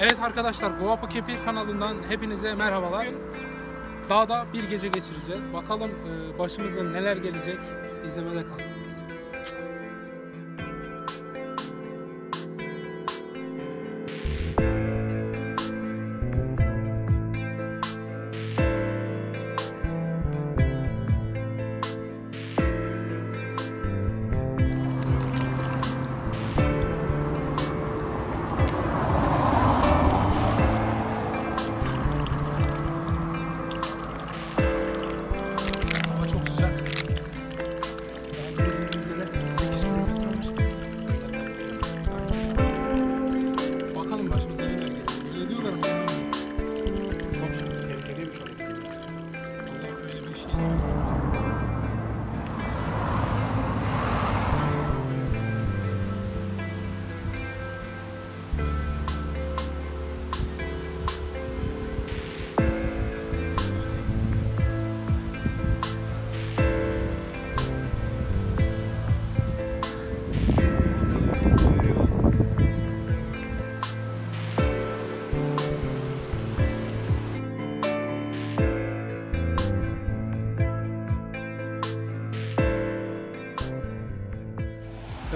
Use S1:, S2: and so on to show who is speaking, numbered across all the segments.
S1: Evet arkadaşlar Goapa Kepil kanalından hepinize merhabalar. Dağda bir gece geçireceğiz. Bakalım e, başımıza neler gelecek. İzlemede kalın.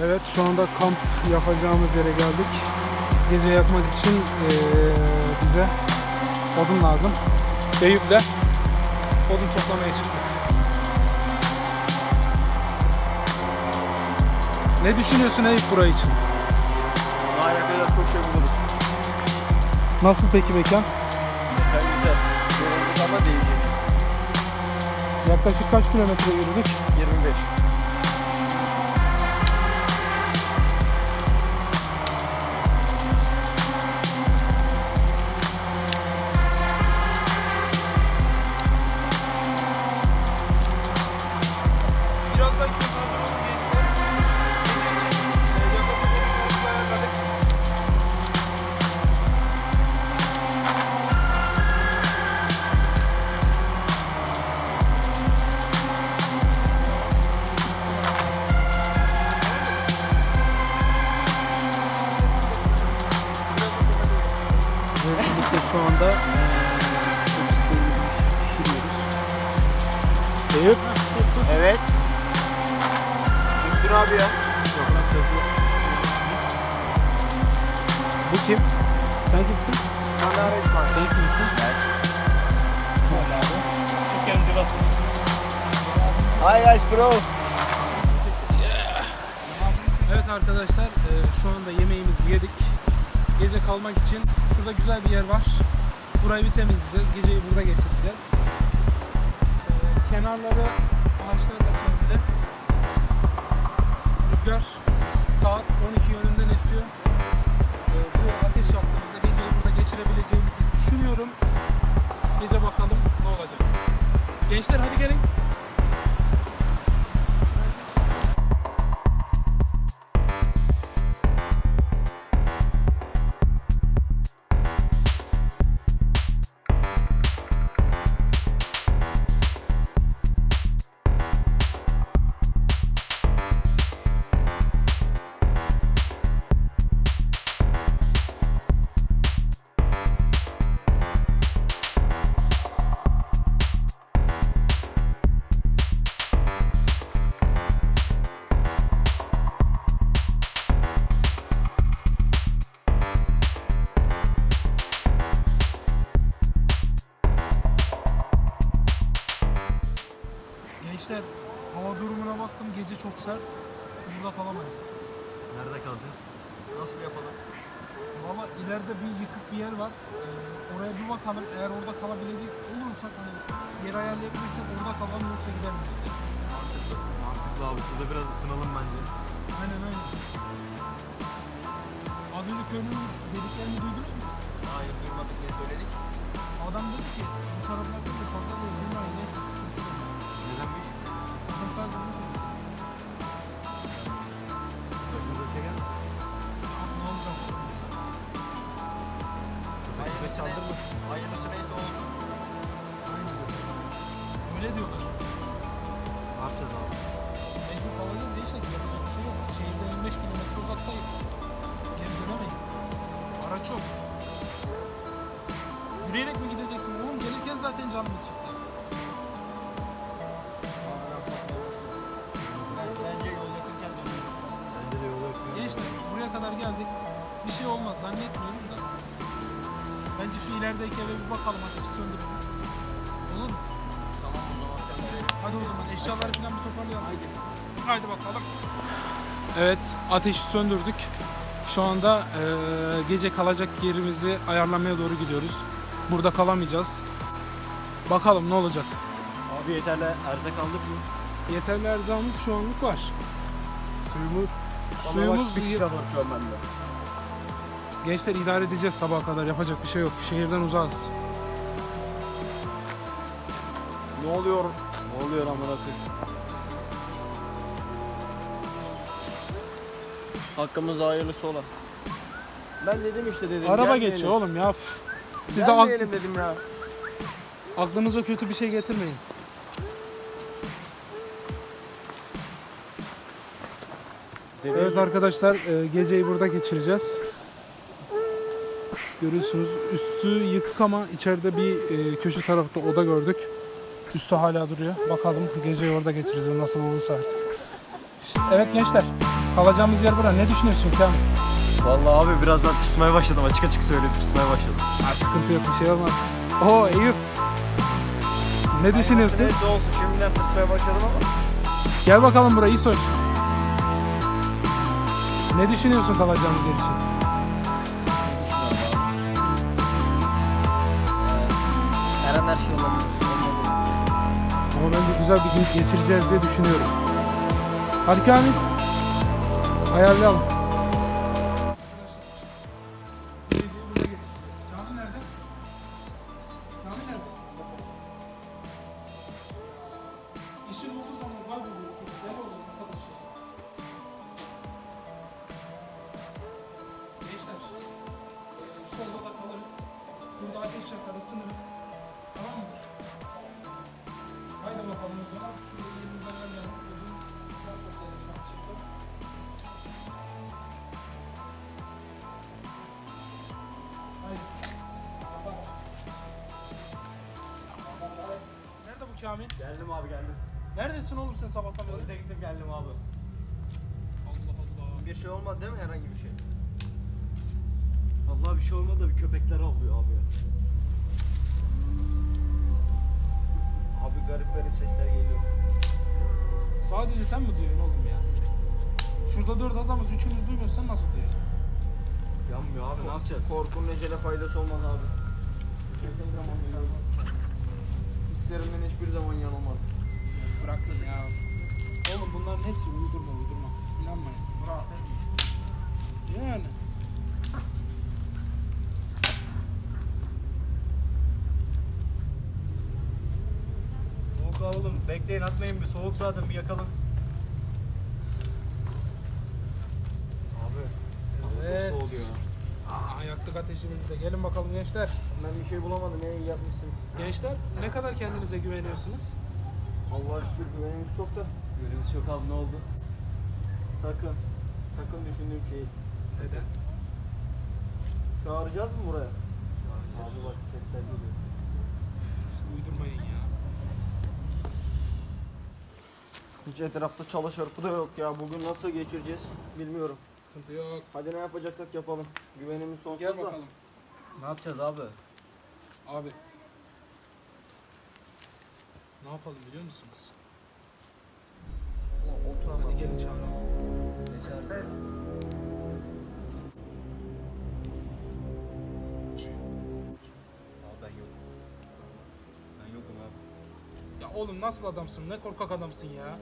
S1: Evet şu anda kamp yapacağımız yere geldik. Gece yakmak için eee, bize odun lazım. Eyüp'le odun toplamaya çıktık. Ne düşünüyorsun Eyüp burayı için?
S2: Daha yakacak çok şey buluruz.
S1: Nasıl peki mekan?
S2: Mekan güzel. Yorulduk ama değecek.
S1: Yaklaşık kaç kilometre yürüdük?
S2: 25. abi ya.
S1: Bu kim? Sen kimsin?
S2: Mandara İsmail.
S1: Sen kimsin? İsmail abi.
S2: Hi guys bro.
S1: Evet arkadaşlar e, şu anda yemeğimizi yedik. Gece kalmak için şurada güzel bir yer var. Burayı bir temizleyeceğiz. Geceyi burada geçireceğiz. E, kenarları ağaçlar da çevrili. Rüzgar saat 12 yönünden esiyor. E, bu ateş yaptığımızda geceyi burada geçirebileceğimizi düşünüyorum. Gece bakalım ne olacak. Gençler hadi gelin. Çok sert. Burada kalamayız.
S2: Nerede kalacağız? Nasıl yapalım?
S1: Valla ileride bir yıkık bir yer var. Ee, oraya bir bakalım. Eğer orada kalabilecek olursak hani yer ayarlayabilirsek orada kalalım yoksa gidelim.
S2: Mantıklı. Mantıklı abi. Şurada biraz ısınalım bence.
S1: Aynen aynen. Az önce köylünün dediklerini duydunuz mu siz?
S2: Hayır duymadık ne söyledik?
S1: Adam dedi ki bu taraflarda da fazla böyle durmayın. Ne.
S2: Nedenmiş?
S1: Adam sadece bunu söyledi.
S2: Hayırlısı, ne, hayırlısı neyse olsun.
S1: Aynısı. Öyle diyorlar.
S2: Ne yapacağız abi?
S1: Mecbur kalacağız gençler. Yapacak bir şey yok. Şehirden 25 kilometre uzaktayız. Geri dönemeyiz. Araç yok. Yürüyerek mi gideceksin? Oğlum gelirken zaten canımız çıktı. Şu ilerideki eve bir bakalım ateşi söndürelim. Olur mu?
S3: Tamam o zaman sen de
S1: Hadi o zaman eşyaları falan bir toparlayalım. Haydi. Haydi bakalım. Evet ateşi söndürdük. Şu anda eee, gece kalacak yerimizi ayarlamaya doğru gidiyoruz. Burada kalamayacağız. Bakalım ne olacak.
S2: Abi yeterli erzak aldık mı?
S1: Yeterli erzağımız şu anlık var.
S2: Suyumuz.
S1: Suyumuz
S2: var şu an bende.
S1: Gençler idare edeceğiz sabaha kadar yapacak bir şey yok. Şehirden uzağız.
S2: Ne oluyor? Ne oluyor amına?
S3: Hakkımızda hayırlısı ola. Ben dedim işte dedim.
S1: Araba
S3: gelmeyelim.
S1: geçiyor oğlum ya. Üf. Siz de ak-
S3: Gelmeyelim dedim ya.
S1: aklınıza kötü bir şey getirmeyin. Evet arkadaşlar e, geceyi burada geçireceğiz. Görüyorsunuz üstü yıkık ama içeride bir e, köşe tarafta oda gördük. Üstü hala duruyor. Bakalım geceyi orada geçireceğiz nasıl olursa artık. Evet gençler kalacağımız yer bura. Ne düşünüyorsun Kamil?
S2: Vallahi abi biraz ben tırsmaya başladım. Açık açık söyleyeyim tırsmaya başladım.
S1: Ha, sıkıntı yok bir şey olmaz. Oo Eyüp. Ne düşünüyorsun?
S3: Neyse olsun şimdiden tırsmaya başladım ama.
S1: Gel bakalım buraya İsoş. Ne düşünüyorsun kalacağımız yer için? Ama bence güzel bir gün geçireceğiz diye düşünüyorum. Hadi Kamil. Ayarlayalım. İşin olduğu zaman kayboluyor çocuk. Deli olur arkadaş ya. Gençler, eee, şu odada kalırız. Burada ateş yakar, ısınırız. Kamil?
S2: Geldim abi geldim.
S1: Neredesin oğlum sen sabahtan beri?
S2: Tuvalete gittim geldim abi.
S1: Allah Allah.
S3: Bir şey olmadı değil mi herhangi bir şey?
S2: Allah bir şey olmadı da bir köpekler avlıyor abi ya.
S3: Abi garip garip sesler geliyor.
S1: Sadece sen mi duyuyorsun oğlum ya? Şurada dört adamız, üçümüz duymuyoruz. Sen nasıl duyuyorsun?
S2: Yanmıyor abi ne yapacağız?
S3: Korkunun ecele faydası olmaz abi. Yakın zaman yanılmaz. Hislerimden hiçbir zaman yanılmadım.
S1: Bırakın ya. Oğlum bunların hepsi uydurma uydurma. İnanmayın. Yani.
S2: Soğuk oğlum bekleyin atmayın bir soğuk zaten bir yakalım. Abi.
S1: Evet.
S2: Çok soğuk ya.
S1: Yaktık ateşimizi de. Gelin bakalım gençler.
S3: Ben bir şey bulamadım. Ne iyi yapmışsınız.
S1: Gençler ne kadar kendinize güveniyorsunuz?
S3: Allah'a şükür güvenimiz çok da.
S2: Görevimiz yok abi ne oldu?
S3: Sakın. Sakın düşündüğüm şeyi.
S1: Neden?
S3: Çağıracağız mı buraya? Abi bak sesler geliyor.
S1: Uydurmayın ya.
S3: Hiç etrafta çalı çarpı da yok ya. Bugün nasıl geçireceğiz bilmiyorum.
S1: Sıkıntı yok.
S3: Hadi ne yapacaksak yapalım. Güvenimiz sonsuz
S1: Gel
S3: da.
S1: bakalım.
S2: Ne yapacağız abi?
S1: Abi. Ne yapalım biliyor musunuz?
S3: Oturalım.
S1: Hadi gelin çağıralım.
S2: Abi ben yokum. Ben yokum abi.
S1: Ya oğlum nasıl adamsın? Ne korkak adamsın ya.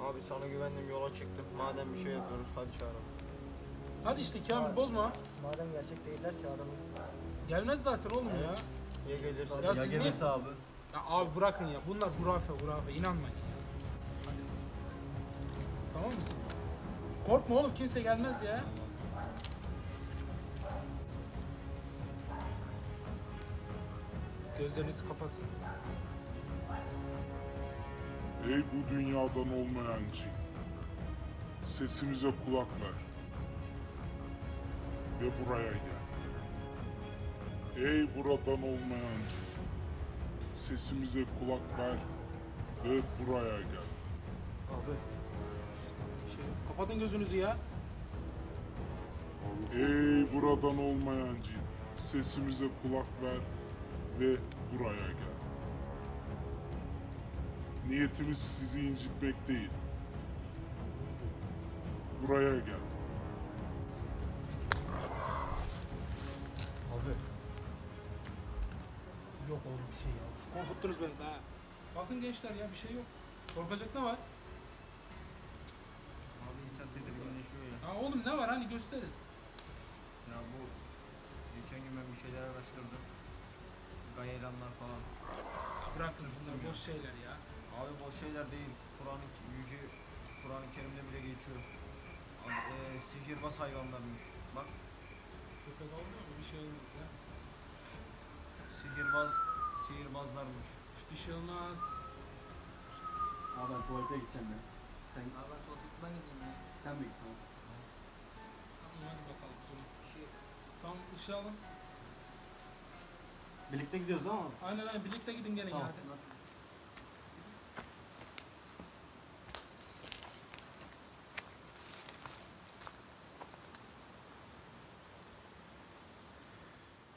S3: Abi sana güvendim yola çıktım. Madem bir şey yapıyoruz hadi çağıralım.
S1: Hadi işte Kamil bozma.
S3: Madem gerçek değiller çağıralım.
S1: Gelmez zaten oğlum ya.
S3: Ya gelirse?
S1: Ya
S2: Ya,
S1: siz
S2: gelirse abi.
S1: Ya abi bırakın ya. Bunlar hurafe hurafe. inanmayın ya. Hadi. Tamam mısın? Korkma oğlum kimse gelmez ya. Gözlerinizi kapatın.
S4: Ey bu dünyadan olmayan cin. Sesimize kulak ver. Ve buraya gel. Ey buradan olmayan. Sesimize kulak ver ve buraya gel.
S3: Abi.
S1: Şey, kapatın gözünüzü ya.
S4: Ey buradan olmayan cin. Sesimize kulak ver ve buraya gel. Niyetimiz sizi incitmek değil. Buraya gel.
S1: Yok oğlum bir şey ya. Korkuttunuz beni daha. Bakın gençler ya bir şey yok. Korkacak ne var?
S5: Abi insan tedirginleşiyor ya.
S1: Ha oğlum ne var hani gösterin.
S5: Ya bu geçen gün ben bir şeyler araştırdım. Gayelanlar falan.
S1: Bırakın bunlar boş şeyler ya.
S5: Abi boş şeyler değil. Kur'an-ı Yüce Kur'an-ı Kerim'de bile geçiyor. Abi, eee, sihirbaz hayvanlarmış. Bak
S1: Köpek olmuyor mu? Bir şey olmaz ya.
S5: Sihirbaz sihirbazlarmış.
S1: Bir şey olmaz.
S3: Abi ben tuvalete gideceğim ya. Sen,
S5: Abi ben tuvaletime gideyim ya.
S3: sen mi git tamam.
S1: Tamam hadi bakalım. Sonra. Tamam ışığı alın.
S3: Birlikte gidiyoruz değil mi?
S1: Aynen aynen birlikte gidin gelin
S3: Tamam.
S1: ya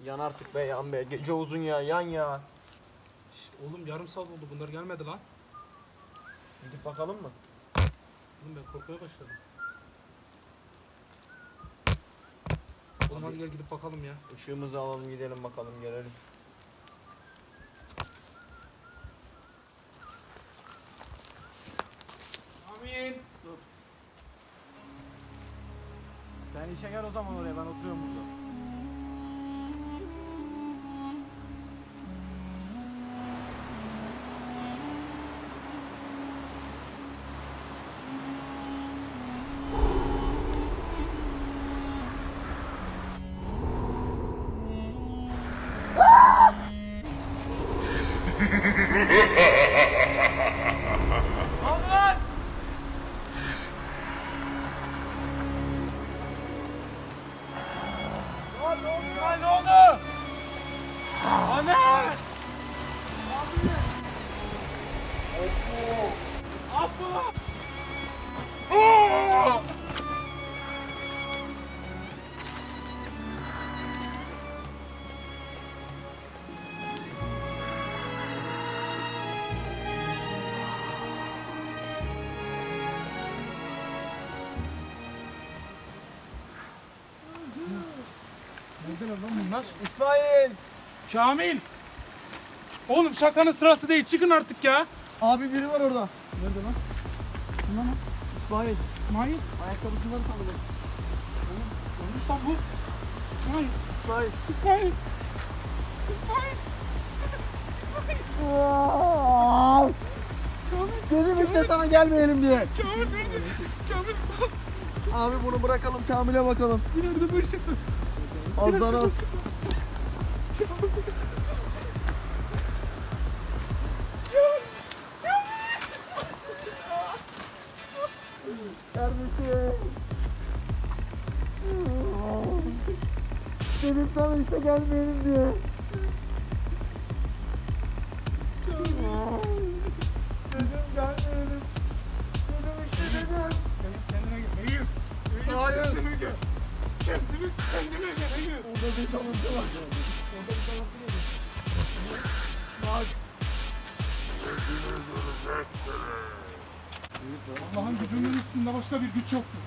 S3: Yan artık be yan be. Gece uzun ya yan ya.
S1: Şş, oğlum yarım saat oldu bunlar gelmedi lan.
S3: Gidip bakalım mı?
S1: Oğlum ben korkmaya başladım. Oğlum hadi gel gidip bakalım ya.
S3: Işığımızı alalım gidelim bakalım gelelim.
S1: Amin.
S3: Sen işe gel o zaman oraya ben oturuyorum burada.
S1: Lan bunlar?
S3: İsmail!
S1: Kamil. Oğlum şakanın sırası değil çıkın artık ya.
S3: Abi biri var orada.
S1: Nerede lan? Lan o?
S3: İsmail.
S1: İsmail.
S3: Ayakkabısını da tanıdım.
S1: Olmuş lan bu. İsmail.
S3: İsmail.
S1: İsmail. İsmail.
S3: Dedim işte sana gelmeyelim diye.
S1: Kamil nerede? Kamil.
S3: Abi bunu bırakalım Kamil'e bakalım.
S1: Nerede bu ışık?
S3: Azdan az. Kardeşim. Dedim sana işte gelmeyelim diye.
S1: Kendine, kendine gel. Hayır.
S3: Orada bir kalıntı var. Bak.
S1: Allah'ın gücünün üstünde başka bir güç yoktur.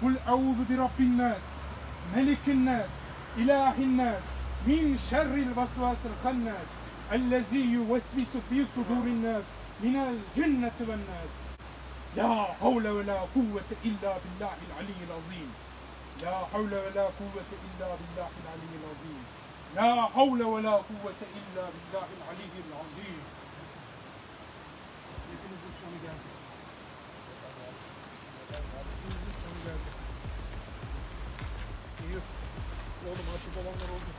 S1: Kul eûzu bi rabbin nas, melikin nas, ilahin nas, min şerril vesvasil hannas, ellezî yuvesvisu fî sudûrin nas, minel cinneti ven nas. La havle ve la kuvvete illa billahil aliyyil azim. La havle ve la kuvvete illa billahil aliyyil azim. La havle ve la kuvvete illa billahil aliyyil azim. Hepinizin sonu geldi. Hepinizin sonu geldi. İyi. Oğlum açık olanlar oldu.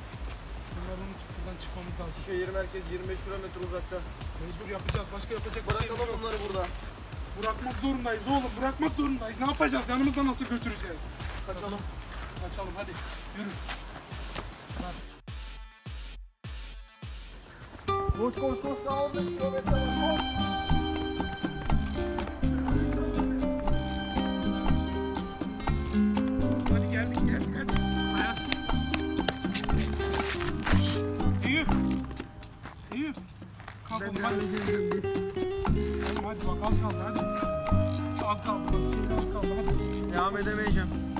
S1: Bunları unutup buradan çıkmamız lazım.
S3: Şehir merkez 25 kilometre uzakta.
S1: Mecbur yapacağız. Başka yapacak bir şeyimiz yok.
S3: bunları burada.
S1: Bırakmak zorundayız oğlum. Bırakmak zorundayız. Ne yapacağız? Yanımızda nasıl götüreceğiz?
S3: Kaçalım.
S1: Kaçalım hadi. Yürü.
S3: Koş koş koş daha 15 kilometre var. Koş.
S1: Kalk oğlum hadi. Hadi bak az kaldı hadi. Az kaldı bak şimdi az kaldı hadi.
S3: Devam edemeyeceğim.